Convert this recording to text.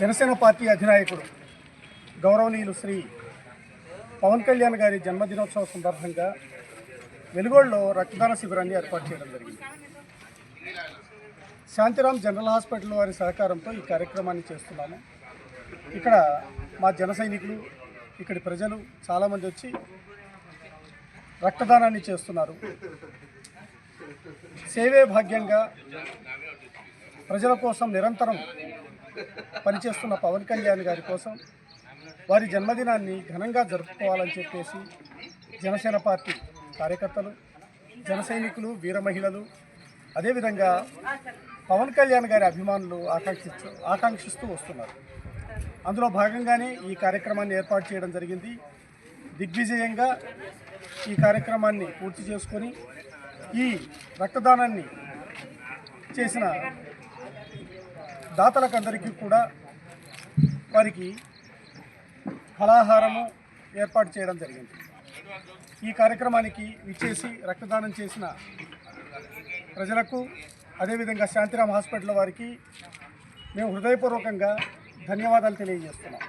Janasena party అధినాయకుడు గౌరవనీయులు శ్రీ పవన్ కళ్యాణ్ గారి జన్మదినోత్సవ సందర్భంగా వెలుగోడులో రక్తదాన శిబిరాన్ని ఏర్పాటు చేయడం జరిగింది. శాంతిరామ్ జనరల్ హాస్పిటల్ వారి సహకారంతో ఈ కార్యక్రమాన్ని చేస్తున్నాము. ఇక్కడ మా జన సైనికులు ఇక్కడి ప్రజలు చాలామంది వచ్చి రక్తదానాన్ని చేస్తున్నారు. సేవే భాగ్యంగా ప్రజల కోసం నిరంతరం పనిచేస్తున్న పవన్ కళ్యాణ్ గారి కోసం వారి జన్మదినాన్ని ఘనంగా జరుపుకోవాలని చెప్పేసి జనసేన పార్టీ కార్యకర్తలు జన సైనికులు వీర మహిళలు అదేవిధంగా పవన్ కళ్యాణ్ గారి అభిమానులు ఆకాంక్షిస్తూ ఆకాంక్షిస్తూ వస్తున్నారు. అందులో భాగంగానే ఈ కార్యక్రమాన్ని ఏర్పాటు చేయడం జరిగింది. దిగ్విజయంగా ఈ కార్యక్రమాన్ని పూర్తి చేసుకొని ఈ రక్తదానాన్ని చేసిన దాతలకందరికీ కూడా వారికి ఫలాహారము ఏర్పాటు చేయడం జరిగింది. ఈ కార్యక్రమానికి విచ్చేసి రక్తదానం చేసిన ప్రజలకు అదేవిధంగా శాంతిరామ్ హాస్పిటల్ వారికి మేము హృదయపూర్వకంగా ధన్యవాదాలు తెలియజేస్తున్నాం.